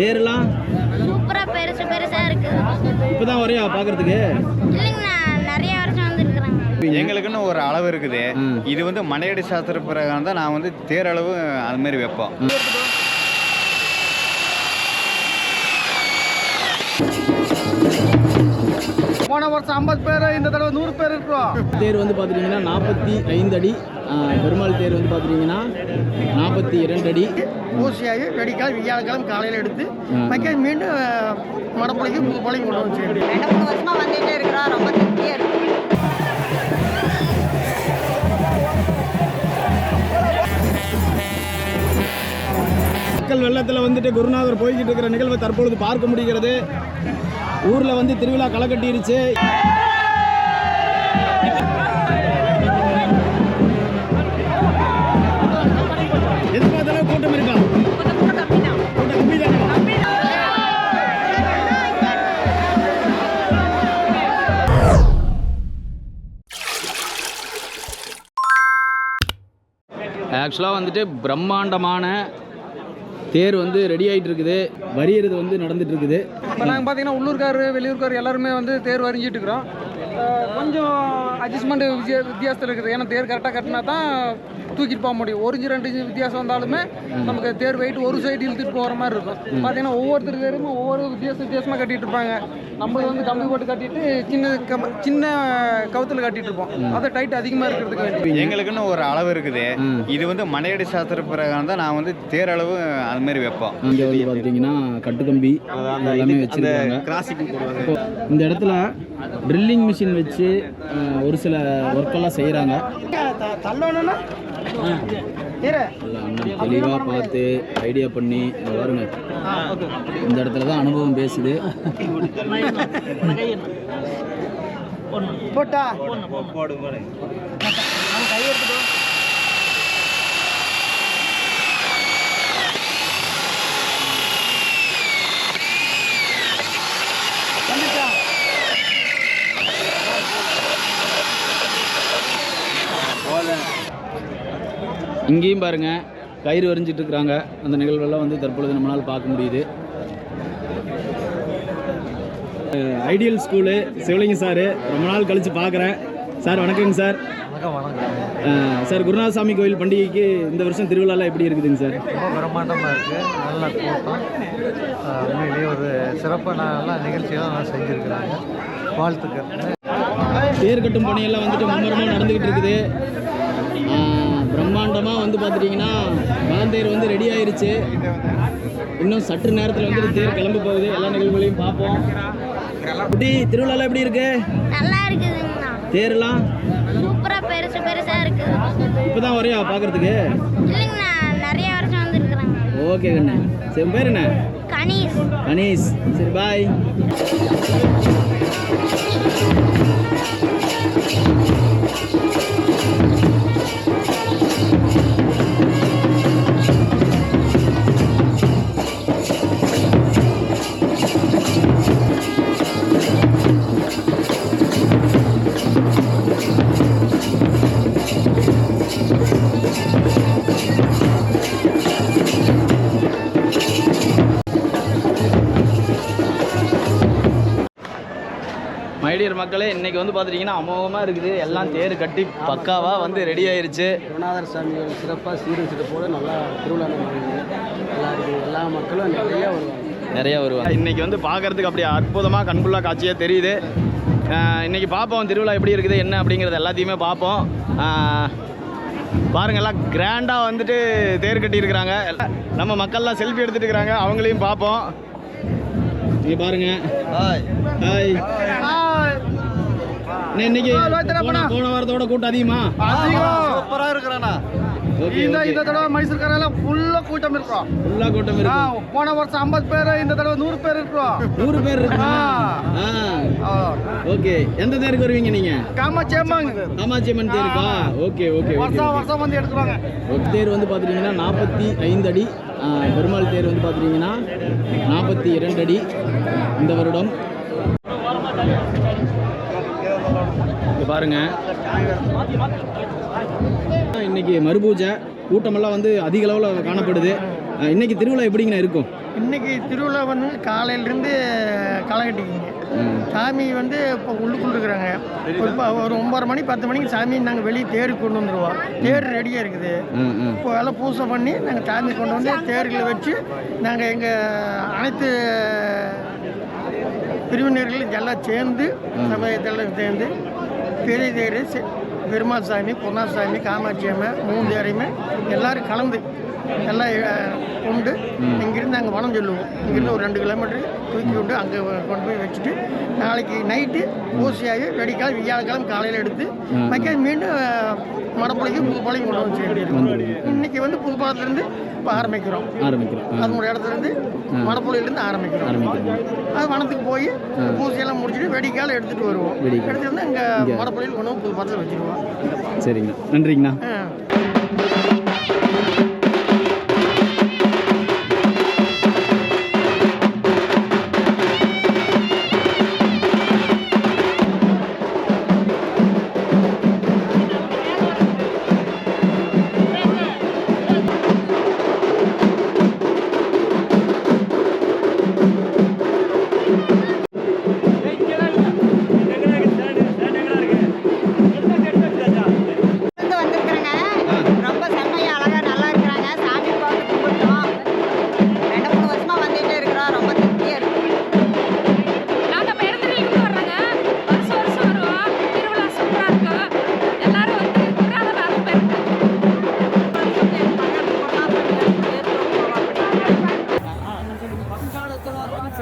தேர்லாம் சூப்பரா பெருசு பெருசா இருக்கு. இப்பதான் வரையா பாக்குறதுக்கு? இல்லைங்கண்ணா நிறைய வருஷம் வந்துருக்குறாங்க எங்களுக்குன்னு ஒரு அளவு இருக்குது. இது வந்து மனையடி சாஸ்திர பிரகாரம் தான் நான் வந்து தேரளவு அது மாதிரி வைப்போம். போன வருஷம் ஐம்பது பேர் இந்த தடவை நூறு பேர் இருக்கிறோம். தேர் வந்து பார்த்துட்டிங்கன்னா நாற்பத்தி ஐந்து அடி பெருமாள் தேர் வந்து பார்த்துட்டிங்கன்னா நாற்பத்தி இரண்டு அடி. ஊசியாகி வெடிக்கால் வியாழக்கிழமை காலையில் எடுத்து. மக்கள் மீண்டும் மடப்பள்ளிக்கு புது பள்ளிக்கு கொண்டு வச்சு ரெண்டு மூணு வருஷமா வந்துட்டே இருக்கிறோம். ரொம்ப திருப்தியா இருக்கு. மக்கள் வெள்ளத்தில் வந்துட்டு குருநாதர் போய்கிட்டு இருக்கிற நிகழ்வை தற்பொழுது பார்க்க முடிகிறது. ஊரில் வந்து திருவிழா களை கட்டிருச்சு. எதிர்பார்த்த அளவு கூட்டம் இருக்கா? ஆக்சுவலாக வந்துட்டு பிரம்மாண்டமான தேர் வந்து ரெடி ஆகிட்டு இருக்குது. வரியிறது வந்து நடந்துட்டு இருக்குது. இப்போ நாங்கள் பார்த்தீங்கன்னா உள்ளூர்காரர் வெளியூர்கார் எல்லாருமே வந்து தேர் வரைஞ்சிட்டு இருக்கிறோம். கொஞ்சம் அட்ஜஸ்ட்மெண்ட் வித்தியா வித்தியாசத்தில் இருக்குது. ஏன்னா தேர் கரெக்டாக கட்டினா தான் தூக்கிட்டு போக முடியும். ஒரு இன்ச்சு ரெண்டு இன்ச்சு வித்தியாசம் வந்தாலுமே நமக்கு தேர் வெயிட் ஒரு சைடு இழுத்துட்டு போகிற மாதிரி இருக்கும். பார்த்தீங்கன்னா ஒவ்வொருத்தர் தேருமே ஒவ்வொரு வித்தியாச வித்தியாசமாக கட்டிட்டு இருப்பாங்க. நம்மளுக்கு வந்து கம்பி போட்டு கட்டிட்டு சின்ன கம் சின்ன கவுத்தில் கட்டிட்டு இருப்போம். அதை டைட் அதிகமாக இருக்கிறதுக்கு வேண்டி. எங்களுக்குன்னு ஒரு அளவு இருக்குது. இது வந்து மனையடி சாஸ்திர பிரகாரம் தான் நான் வந்து தேரளவு அது மாதிரி வைப்போம். இங்கே வந்து பார்த்துட்டிங்கன்னா கட்டுக்கம்பி எல்லாமே வச்சுருக்காங்க. இந்த இடத்துல ட்ரில்லிங் மிஷின் வச்சு ஒரு சில ஒர்க்கெல்லாம் செய்கிறாங்க தெளிவாக பார்த்து ஐடியா பண்ணி இங்க பாருங்க. இந்த இடத்துல தான் அனுபவம் பேசுது. போட்டா? இங்கேயும் பாருங்க கயிறு வரைஞ்சிட்டு இருக்கிறாங்க அந்த நிகழ்வெல்லாம் வந்து தற்பொழுது நம்மளால் பார்க்க முடியுது. ஐடியல் ஸ்கூலு சிவலிங்கம் சார் ரொம்ப நாள் கழித்து பார்க்குறேன். சார் வணக்கங்க சார். வணக்கம் வணக்கம். அஹ், சார் குருநாதசாமி கோயில் பண்டிகைக்கு இந்த வருஷம் திருவிழாலாம் எப்படி இருக்குதுங்க சார்? ரொம்ப பிரம்மாண்டமாக இருக்குது நல்ல கூட்டம். உண்மையிலேயே ஒரு சிறப்பான நிகழ்ச்சியெல்லாம் நல்லா செஞ்சுருக்கிறாங்க. வாழ்த்துக்கள். தேர் கட்டும் பணியெல்லாம் வந்துட்டு மும்முரமாக நடந்துக்கிட்டு இருக்குது. பிரம்மாண்டமாக வந்து பார்த்துட்டிங்கன்னா மலந்தேர் வந்து ரெடி ஆயிருச்சு. இன்னும் சற்று நேரத்தில் வந்துட்டு தேர் கிளம்ப போகுது. எல்லா நிகழ்வுகளையும் பார்ப்போம். குட்டி திருவிழாலாம் எப்படி இருக்கு? நல்லா இருக்குதுங்கண்ணா. தேர்லாம் சூப்பரா பெருசு பெருசா இருக்கு. இப்போ தான் வரையா இல்லைங்கண்ணா நிறைய வருஷம் வந்துருக்குறாங்க. ஓகே கண்ணு. சரி பேர் என்ன? கணீஸ் கணேஷ். சரி பாய் மைடியர் மக்களே இன்னைக்கு வந்து பார்த்துட்டிங்கன்னா அமோகமாக இருக்குது. எல்லாம் தேர் கட்டி பக்காவாக வந்து ரெடி ஆயிருச்சு. குருநாதர் சாமியோட சிறப்பாக சீரும் சிறப்போடு நல்லா திருவிழா எல்லாருக்கும் எல்லா மக்களும் நிறைய வருவாங்க. நிறைய வருவாங்க. இன்னைக்கு வந்து பார்க்கறதுக்கு அப்படியே அற்புதமாக கண்புள்ளா காட்சியாக தெரியுது. ஆஹ் இன்னைக்கு பார்ப்போம் திருவிழா எப்படி இருக்குது என்ன அப்படிங்கிறது எல்லாத்தையுமே பார்ப்போம் பாருங்க எல்லாம் கிராண்டாக வந்துட்டு தேர் கட்டியிருக்கிறாங்க. எல்லாம் நம்ம மக்கள்லாம் செல்ஃபி எடுத்துட்டு இருக்கிறாங்க அவங்களையும் பார்ப்போம் இங்கே பாருங்க. ஹாய் அண்ணே, இன்னைக்கு போன. போன வாரத்தோட கூட்டம் அதிகமா? சூப்பராக இருக்கிறாண்ணா. ஓகே இந்த இந்த தடவை மைசூர்காரெல்லாம் ஃபுல்லாக கூட்டம் இருக்கிறோம். ஃபுல்லாக கூட்டம் இருக்கு. போன வருஷம் ஐம்பது பேர் இந்த தடவை நூறு பேர் இருக்கிறோம். நூறு பேர் இருக்குமா ஆ. ஆ. ஆ, ஓகே. எந்த தேருக்கு வருவீங்க நீங்க? காமாட்சி அம்மன் காமாட்சி அம்மன் தேருக்கா? ஓகே ஓகே ஓகே வருஷம் வருஷம் வந்து ஒரு தேர் வந்து பார்த்துட்டிங்கன்னா நாற்பத்தி ஐந்து அடி. பெருமாள் தேர் வந்து பார்த்துட்டிங்கன்னா நாற்பத்தி இரண்டு அடி இந்த வருடம். இங்க பாருங்க. இன்னைக்கு மறுபூஜை கூட்டமெல்லாம் வந்து அதிக அளவில் காணப்படுது. இன்னைக்கு திருவிழா எப்படிங்கண்ணா இருக்கும்? இன்னைக்கு திருவிழா வந்து காலையிலேருந்து களை கட்டிக்கிங்க சாமி வந்து இப்போ உள்ளுக்குள்ள இருக்கிறாங்க. இப்போ ஒரு ஒன்பது மணி பத்து மணிக்கு சாமி நாங்கள் வெளியே தேருக்கு கொண்டு வந்துடுவோம் தேர் ரெடியாக இருக்குது. இப்போ எல்லாம் பூசை பண்ணி நாங்கள் சாமி கொண்டு வந்து தேர்களை வச்சு நாங்கள் எங்கள் அனைத்து பிரிவினர்கள் எல்லாம் சேர்ந்து சமயத்தெல்லாம் சேர்ந்து பெரிய தேர் சி- பெருமாள் சாமி பொன்னார் சாமி காமாட்சி அம்மை மூணு தேரையுமே எல்லாரும் கலந்து எல்லாம் கொண்டு இங்கிருந்து அங்கே வனம் சொல்லுவோம். இங்கிருந்து ஒரு ரெண்டு கிலோமீட்டர் தூக்கி கொண்டு அங்கே கொண்டு போய் வச்சுட்டு நாளைக்கு நைட்டு ஊசியாகி வெடிக்காலம் வியாழக்கிழமை காலையில் எடுத்து மக்கள் மீண்டும் மடப்புழைக்கு புதுப்பாளையம் கொண்டு வந்து இருக்கும் இன்னைக்கு வந்து புதுப்பாளத்துலேருந்து இப்போ ஆரம்பிக்கிறோம். ஆரம்பிக்கிறோம். ஆ. அது ஒரு இடத்துல இருந்து மடப்புழையிலேருந்து ஆரம்பிக்கிறோம். ஆரம்பிக்கிறோம். அது வனத்துக்கு போய் பூசையெல்லாம் முடிச்சுட்டு வெடிக்கால எடுத்துட்டு வருவோம். எடுத்துட்டு வந்து அங்கே மடப்புழையில் கொண்டு வந்து புது பத்தில் வச்சுருவோம். சரிங்க. நன்றிங்கண்ணா.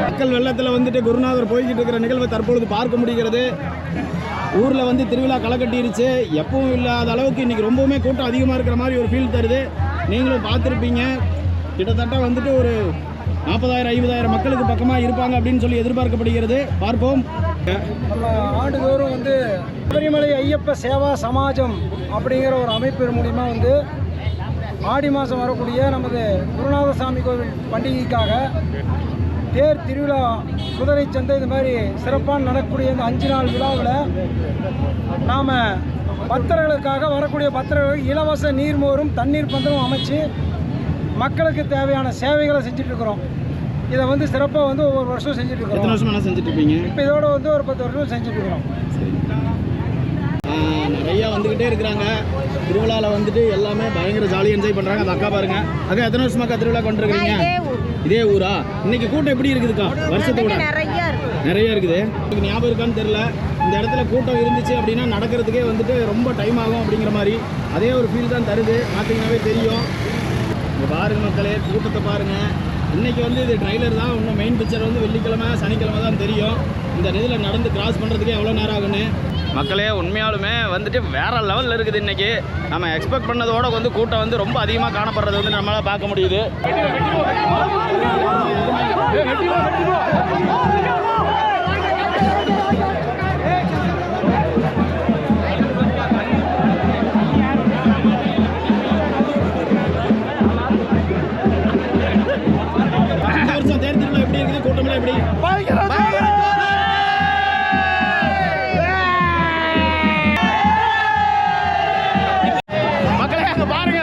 மக்கள் வெள்ளத்தில் வந்துட்டு குருநாதர் போய்கிட்டு இருக்கிற நிகழ்வை தற்பொழுது பார்க்க முடிகிறது. ஊரில் வந்து திருவிழா களை கட்டிருச்சு. எப்பவும் இல்லாத அளவுக்கு இன்றைக்கி ரொம்பவுமே கூட்டம் அதிகமாக இருக்கிற மாதிரி ஒரு ஃபீல் தருது. நீங்களும் பார்த்துருப்பீங்க. கிட்டத்தட்ட வந்துட்டு ஒரு நாற்பதாயிரம் ஐம்பதாயிரம் மக்களுக்கு பக்கமாக இருப்பாங்க அப்படின்னு சொல்லி எதிர்பார்க்கப்படுகிறது. பார்ப்போம். நம்ம ஆண்டுதோறும் வந்து சபரிமலை ஐயப்ப சேவா சமாஜம் அப்படிங்கிற ஒரு அமைப்பு மூலிமா வந்து ஆடி மாதம் வரக்கூடிய நமது குருநாத சாமி கோவில் பண்டிகைக்காக தேர் திருவிழா குதிரை சந்தை இது மாதிரி சிறப்பாக நடக்கக்கூடிய இந்த அஞ்சு நாள் விழாவில் நாம் பக்தர்களுக்காக வரக்கூடிய பக்தர்களுக்கு இலவச நீர்மோரும் தண்ணீர் பந்தலும் அமைச்சு மக்களுக்கு தேவையான சேவைகளை செஞ்சுட்டு இருக்கிறோம் இதை வந்து சிறப்பாக வந்து ஒவ்வொரு வருஷம் செஞ்சுட்டு எத்தனை இருக்கோம் வருஷமா என்ன செஞ்சுட்டு இருப்பீங்க இப்போ இதோட வந்து ஒரு பத்து வருஷம் ஆஹ் நிறைய வந்துக்கிட்டே இருக்கிறாங்க. திருவிழாவில் வந்துட்டு எல்லாமே பயங்கர ஜாலியாக என்ஜாய் பண்ணுறாங்க அந்த அக்கா பாருங்க. அக்கா எத்தனை வருஷமாக்கா திருவிழா கொண்டிருக்கிறீங்க இதே ஊரா? இன்னைக்கு கூட்டம் எப்படி இருக்குதுக்கா? வருஷத்தோட. நிறைய இருக்கு. நிறைய இருக்குது. எனக்கு ஞாபகம் இருக்கான்னு தெரில இந்த இடத்துல கூட்டம் இருந்துச்சு அப்படின்னா நடக்கிறதுக்கே வந்துட்டு ரொம்ப டைம் ஆகும் அப்படிங்கிற மாதிரி அதே ஒரு ஃபீல் தான் தருது. பார்த்தீங்கன்னாவே தெரியும். இங்கே பாருங்க மக்களே கூட்டத்தை பாருங்க. இன்னைக்கு வந்து இது ட்ரைலர் தான். இன்னும் மெயின் பிக்சர் வந்து வெள்ளிக்கிழமை சனிக்கிழமை தான் தெரியும். இந்த இதில் நடந்து கிராஸ் பண்ணுறதுக்கே எவ்வளோ நேரம் ஆகுன்னு மக்களே உண்மையாலுமே வந்துட்டு வேற லெவலில் இருக்குது இன்னைக்கு. நம்ம எக்ஸ்பெக்ட் பண்ணதோட வந்து கூட்டம் வந்து ரொம்ப அதிகமாக காணப்படுறது வந்து நம்மளால் பார்க்க முடியுது. எப்படி இருக்குது? கூட்டம்லாம் எப்படி? மக்களே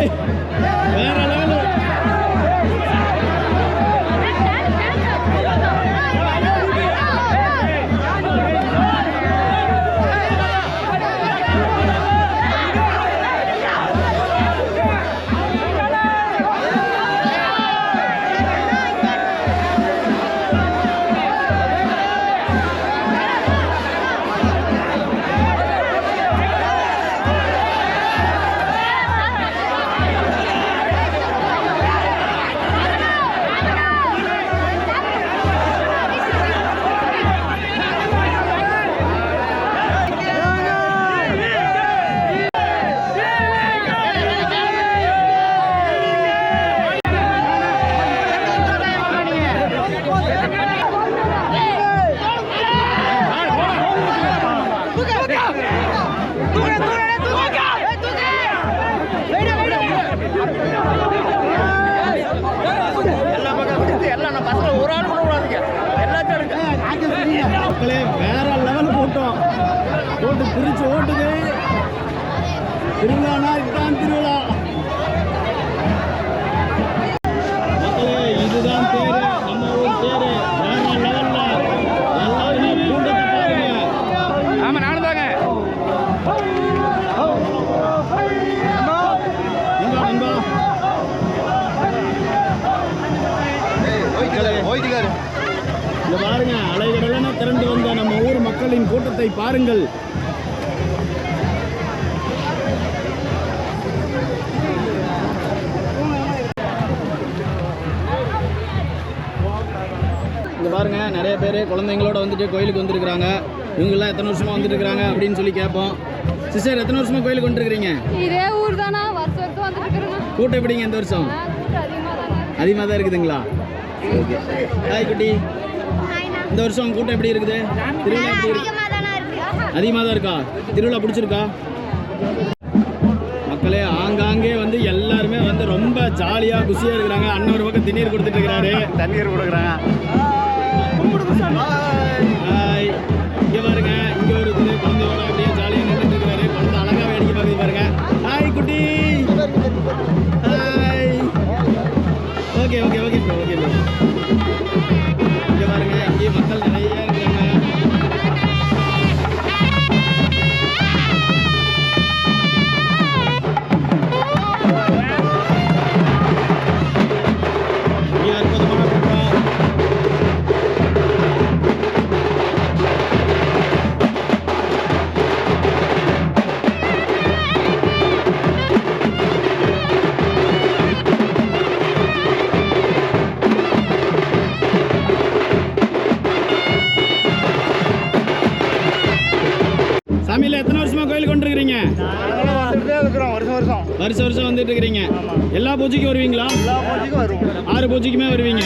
Hey! போட்டு பிரிச்சு ஓட்டுது. திருவிழானா இதுதான் திருவிழா. ஊர் மக்களின் கூட்டத்தை பாருங்கள். இங்க பாருங்க நிறைய பேர் குழந்தைங்களோட வந்துட்டு கோயிலுக்கு வந்திருக்கிறாங்க. இவங்கெல்லாம் எத்தனை வருஷமா வந்துட்டு இருக்கிறாங்க அப்படின்னு சொல்லி கேட்போம். சிஸ்டர் எத்தனை வருஷமா கோயிலுக்கு வந்துருக்கிறீங்க இதே ஊர் தானா? வருஷம் வருஷம் வந்துட்டு இருக்கிறோம் கூட்டம் எப்படிங்க இந்த வருஷம்? அதிகமாக தானே அதிகமாக தான் இருக்குதுங்களா? ஹாய் குட்டி. இந்த வருஷம் கூட்டம் எப்படி இருக்குது? திருவிழா எப்படி இருக்கு? அதிகமாக தானே இருக்கு? அதிகமாக தான் இருக்கா திருவிழா பிடிச்சிருக்கா? மக்களே ஆங்காங்கே வந்து எல்லாருமே வந்து ரொம்ப ஜாலியாக குஷியாக இருக்கிறாங்க. அண்ணன் ஒரு பக்கம் திண்ணீர் கொடுத்துட்டு இருக்கிறாரு. தண்ணீர் கொடுக்குறாங்க. பூஜைக்கும் வருவீங்களா ஆறு பூஜைக்குமே வருவீங்க.